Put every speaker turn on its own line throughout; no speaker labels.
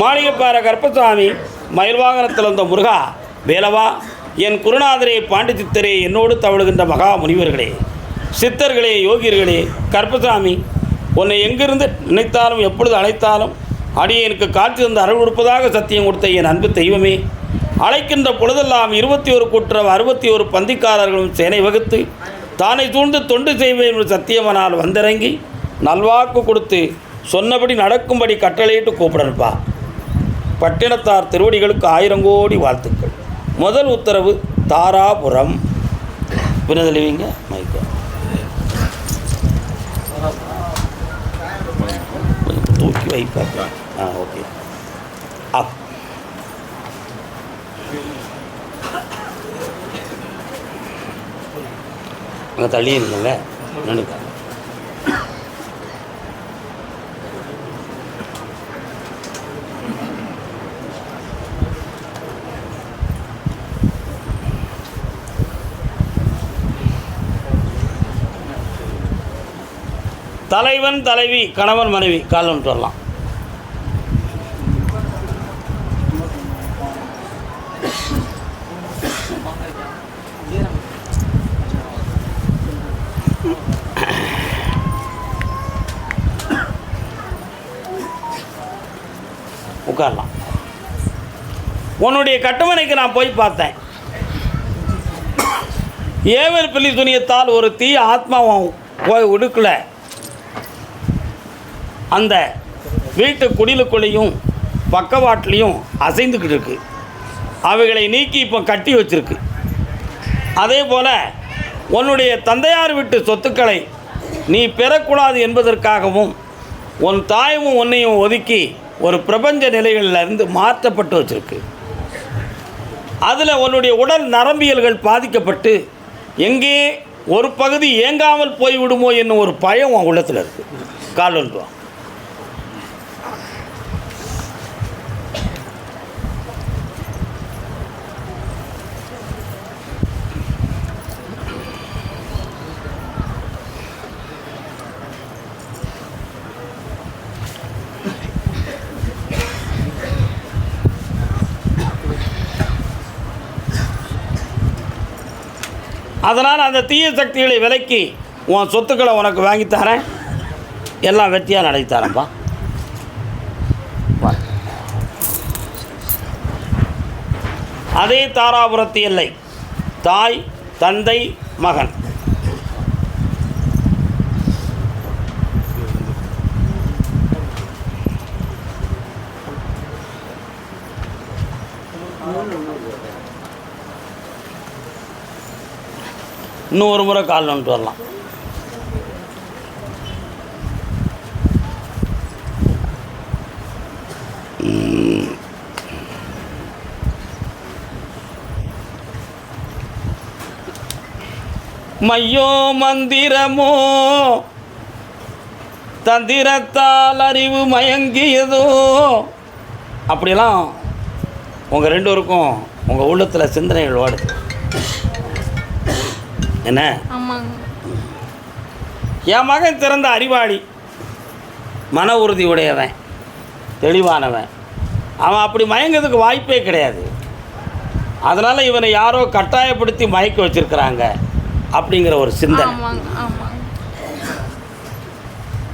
மாளிகைப்பாறை கருப்பசாமி மயில் வாகனத்தில் வந்த முருகா வேலவா என் குருநாதரே பாண்டிச்சித்தரே என்னோடு தவழுகின்ற மகா முனிவர்களே சித்தர்களே யோகியர்களே கருப்பசாமி உன்னை எங்கிருந்து நினைத்தாலும் எப்பொழுது அழைத்தாலும் அடியேனுக்கு காட்சி தந்து அருள் கொடுப்பதாக சத்தியம் கொடுத்த என் அன்பு தெய்வமே அழைக்கின்ற பொழுதெல்லாம் இருபத்தி ஒரு குற்றம் அறுபத்தி ஒரு பந்திக்காரர்களும் சேனை வகுத்து தானை சூழ்ந்து தொண்டு செய்வேன் என்று சத்தியமனால் வந்திறங்கி நல்வாக்கு கொடுத்து சொன்னபடி நடக்கும்படி கட்டளையிட்டு கூப்பிடணுப்பா பட்டினத்தார் திருவடிகளுக்கு ஆயிரம் கோடி வாழ்த்துக்கள். முதல் உத்தரவு தாராபுரம். வினதளிவிங்க மைக்க தூக்கி வைப்பா. ஆ ஓகே. அப் அங்கே தள்ளி இருந்தங்க தலைவன் தலைவி கணவன் மனைவி கால் வந்துட்டு வரலாம் உட்காரலாம். உன்னுடைய கட்டுமனைக்கு நான் போய் பார்த்தேன். ஏவல் பிள்ளி துணியத்தால் ஒரு தீ ஆத்மாவும் போய் உடுக்கல. அந்த வீட்டு குடிலுக்குள்ளேயும் பக்கவாட்டிலையும் அசைந்துக்கிட்டு இருக்கு அவைகளை நீக்கி இப்போ கட்டி வச்சிருக்கு. அதே போல் உன்னுடைய தந்தையார் வீட்டு சொத்துக்களை நீ பெறக்கூடாது என்பதற்காகவும் உன் தாயும் உன்னையும் ஒதுக்கி ஒரு பிரபஞ்ச நிலைகளில் இருந்து மாற்றப்பட்டு வச்சிருக்கு. அதில் உன்னுடைய உடல் நரம்பியல்கள் பாதிக்கப்பட்டு எங்கே ஒரு பகுதி இயங்காமல் போய்விடுமோ என்னும் ஒரு பயம் உன் உள்ளத்தில் இருக்குது கால் அதனால் அந்த தீய சக்திகளை விலக்கி உன் சொத்துக்களை உனக்கு வாங்கித் தரேன். எல்லாம் வெற்றியாக நடத்தி தரேன்ப்பா அதே தாராபுரத்து எல்லை. தாய் தந்தை மகன். இன்னும் ஒரு முறை கால் வந்துட்டு வரலாம். மையோ மந்திரமோ தந்திரத்தால் அறிவு மயங்கியதோ? அப்படிலாம் உங்கள் ரெண்டு பேருக்கும் உங்கள் உள்ளத்தில் சிந்தனைகள் ஓடுது என்ன? என் மகன் திறந்த அறிவாளி மன உறுதி உடையவன். தெளிவானவன். அவன் அப்படி மயங்கிறதுக்கு வாய்ப்பே கிடையாது. அதனால் இவனை யாரோ கட்டாயப்படுத்தி மயக்க வச்சிருக்கிறாங்க அப்படிங்கிற ஒரு சிந்தனை.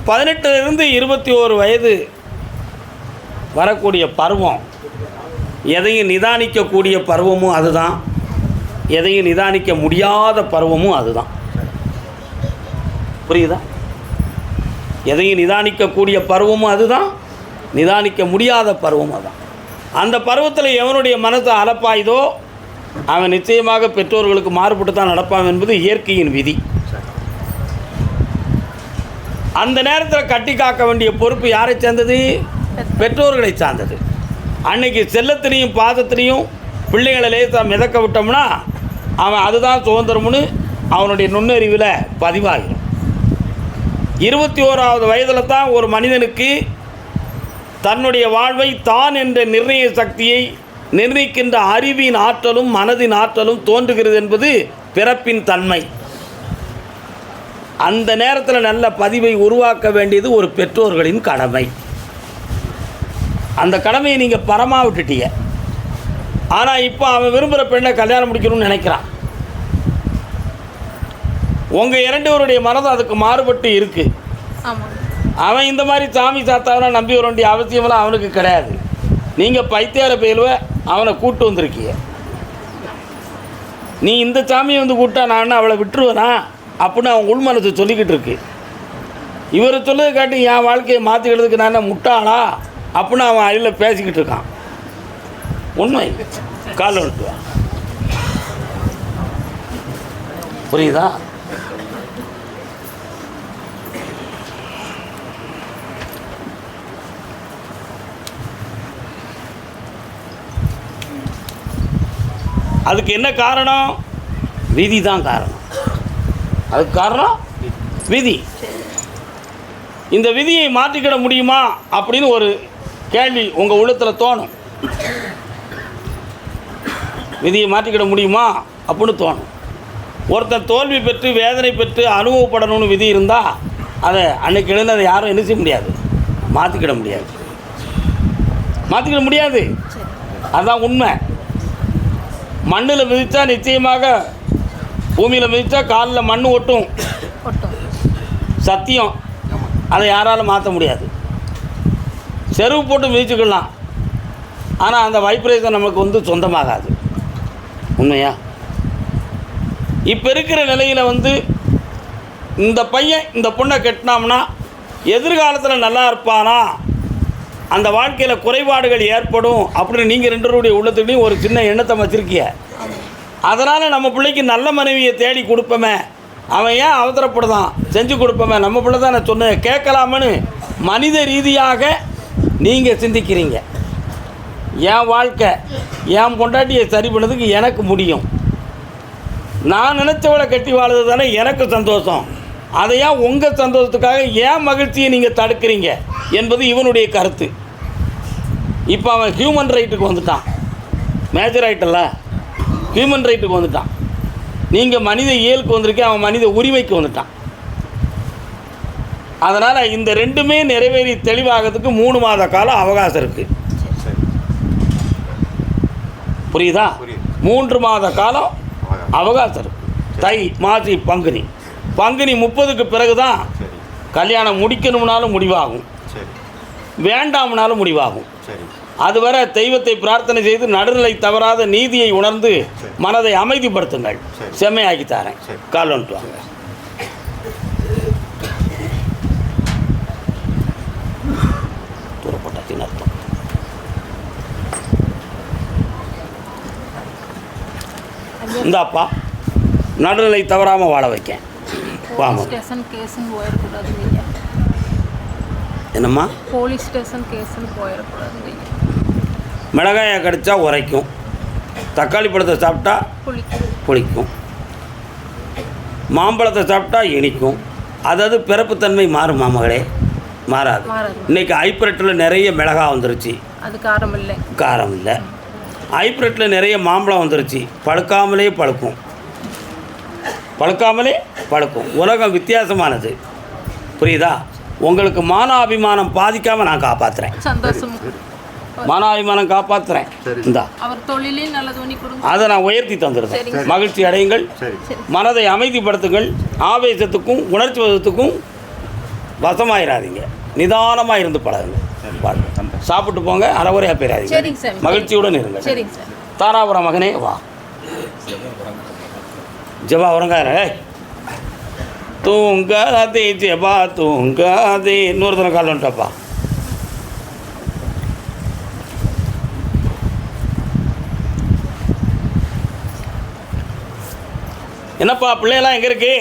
பதினெட்டுலேருந்து இருபத்தி ஓரு வயது வரக்கூடிய பருவம் எதையும் நிதானிக்கக்கூடிய பருவமும் அதுதான். எதையும் நிதானிக்க முடியாத பருவமும் அதுதான். புரியுதா? எதையும் நிதானிக்கக்கூடிய பருவமும் அதுதான் நிதானிக்க முடியாத பருவமும் அதுதான். அந்த பருவத்தில் எவனுடைய மனசு அலப்பாயுதோ அவன் நிச்சயமாக பெற்றோர்களுக்கு மாறுபட்டு தான் நடப்பான் என்பது இயற்கையின் விதி. அந்த நேரத்தில் கட்டி காக்க வேண்டிய பொறுப்பு யாரை சேர்ந்தது? பெற்றோர்களை சார்ந்தது. அன்னைக்கு செல்லத்திலையும் பாதத்திலையும் பிள்ளைகளை லேசாக மிதக்க விட்டோம்னா அவன் அதுதான் சுதந்திரம்னு அவனுடைய நுண்ணறிவில் பதிவாகிடும் இருபத்தி ஓராவது வயதில் தான் ஒரு மனிதனுக்கு தன்னுடைய வாழ்வை தான் என்ற நிர்ணய சக்தியை நிர்ணயிக்கின்ற அறிவின் ஆற்றலும் மனதின் ஆற்றலும் தோன்றுகிறது என்பது பிறப்பின் தன்மை. அந்த நேரத்தில் நல்ல பதிவை உருவாக்க வேண்டியது ஒரு பெற்றோர்களின் கடமை. அந்த கடமையை நீங்கள் பரமாக விட்டுட்டீங்க ஆனால் இப்போ அவன் விரும்புகிற பெண்ணை கல்யாணம் முடிக்கணும்னு நினைக்கிறான். உங்கள் இரண்டுவருடைய மனதும் அதுக்கு மாறுபட்டு இருக்குது அவன் இந்த மாதிரி சாமி சாத்தாவெல்லாம் நம்பி வர வேண்டிய அவசியமெல்லாம் அவனுக்கு கிடையாது. நீங்கள் பைத்தியார பயிலுவ அவனை கூட்டு வந்திருக்கீங்க. நீ இந்த சாமியை வந்து கூட்டா நான் அவளை விட்டுருவேனா? அப்படின்னு அவன் உள்மனசு சொல்லிக்கிட்டு இருக்கு. இவர் சொல்லதை காட்டி என் வாழ்க்கையை மாற்றிக்கிறதுக்கு நான் முட்டாளா? அப்படின்னு அவன் அதில் பேசிக்கிட்டு இருக்கான். உண்மை கால் விட்டுவான் புரியுதா? அதுக்கு என்ன காரணம்? விதி தான் காரணம். அதுக்கு காரணம்? விதி. இந்த விதியை மாற்றிக்கிட முடியுமா? அப்படின்னு ஒரு கேள்வி உங்கள் உள்ளத்தில் தோணும். விதியை மாற்றிக்கிட முடியுமா? அப்படின்னு தோணும். ஒருத்தன் தோல்வி பெற்று வேதனை பெற்று அனுபவப்படணும்னு விதி இருந்தால் அதை அன்னைக்கு எழுந்து அதை யாரும் என்ன செய்ய முடியாது. மாற்றிக்கிட முடியாது. மாற்றிக்கிட முடியாது. அதுதான் உண்மை. மண்ணில் மிதித்தா நிச்சயமாக பூமியில் மிதித்தா காலில் மண் ஒட்டும். சத்தியம். அதை யாராலும் மாற்ற முடியாது. செருவு போட்டு மிதிச்சுக்கலாம். ஆனால் அந்த வைப்ரேஷன் நமக்கு வந்து சொந்தமாகாது. உண்மையா? இப்போ இருக்கிற நிலையில் வந்து இந்த பையன் இந்த பொண்ணை கட்டினோம்னா எதிர்காலத்தில் நல்லா இருப்பானா? அந்த வாழ்க்கையில் குறைபாடுகள் ஏற்படும் அப்படின்னு நீங்கள் ரெண்டருடைய உள்ளத்துலேயும் ஒரு சின்ன எண்ணத்தை வச்சுருக்கீங்க. அதனால் நம்ம பிள்ளைக்கு நல்ல மனைவியை தேடி கொடுப்போமே. அவன் ஏன் அவசரப்படுதான்? செஞ்சு கொடுப்போமே. நம்ம பிள்ளை தான் நான் சொன்னேன். கேட்கலாமன்னு மனித ரீதியாக நீங்கள் சிந்திக்கிறீங்க. என் வாழ்க்கை என் பொண்டாட்டியை சரி பண்ணதுக்கு எனக்கு முடியும். நான் நினச்சவளை கட்டி வாழ்றது தானே எனக்கு சந்தோஷம். அதை ஏன் உங்கள் சந்தோஷத்துக்காக ஏன் மகிழ்ச்சியை நீங்கள் தடுக்கிறீங்க என்பது இவனுடைய கருத்து. இப்போ அவன் ஹியூமன் ரைட்டுக்கு வந்துட்டான். மேஜர் ஆயிட்டல்ல? ஹியூமன் ரைட்டுக்கு வந்துட்டான். நீங்கள் மனித இயலுக்கு வந்திருக்கேன் அவன் மனித உரிமைக்கு வந்துட்டான். அதனால் இந்த ரெண்டுமே நிறைவேறி தெளிவாகிறதுக்கு மூணு மாத காலம் அவகாசம் இருக்குது
சரி
புரியுதா. மூன்று மாத காலம்
அவகாசம்.
தை மாசி பங்குனி. பங்குனி முப்பதுக்கு பிறகு தான் கல்யாணம் முடிக்கணும்னாலும் முடிவாகும். வேண்டாம்னாலும் முடிவாகும். அதுவரை தெய்வத்தை பிரார்த்தனை செய்து நடுநிலை தவறாத நீதியை உணர்ந்து. மனதை அமைதிப்படுத்துங்கள். செம்மையாக்கி தரேன். கால் வந்துட்டு வாங்க. இந்தாப்பா நடுநிலை தவறாமல் வாழ வைக்கேன். வாங்க. என்னம்மா?
போலீஸ் ஸ்டேஷன் கேஸுன்னு போயிடக்கூடாதுங்க ஐயா
மிளகாயை கடிச்சா உரைக்கும். தக்காளி பழத்தை சாப்பிட்டா
புளிக்கும்.
புளிக்கும். மாம்பழத்தை சாப்பிட்டா இனிக்கும். அதாவது பிறப்புத்தன்மை மாறுமா மகளே? மாறாது. இன்னைக்கு ஹைப்ரெட்டில் நிறைய மிளகா வந்துருச்சு.
அது காரம் இல்லை.
காரம் இல்லை. ஹைப்ரெட்டில் நிறைய மாம்பழம் வந்துருச்சு. பழுக்காமலே பழுக்கும். பழுக்காமலே பழுக்கும். உலகம் வித்தியாசமானது. புரியுதா? உங்களுக்கு மானாபிமானம் பாதிக்காமல் நான் காப்பாற்றுறேன்
சந்தோஷம்.
மானாபிமானம் காப்பாற்றுறேன். இந்தா. அதை நான் உயர்த்தி தந்துடுறேன். மகிழ்ச்சி அடையுங்கள். மனதை அமைதிப்படுத்துங்கள். ஆவேசத்துக்கும் உணர்ச்சி வசத்துக்கும் வசமாயிராதீங்க. நிதானமாக இருந்து பழகுங்க சாப்பிட்டு போங்க அறகுறையாக போயிடாதீங்க. மகிழ்ச்சியுடன் இருங்க. தாராபுரம் மகனே வா. ஜபா உறங்கார தூங்காதே ஜபா தூங்காதே. இன்னொருத்தனை கால் வந்துட்டப்பா. என்னப்பா பிள்ளையெல்லாம் எங்கே இருக்கு?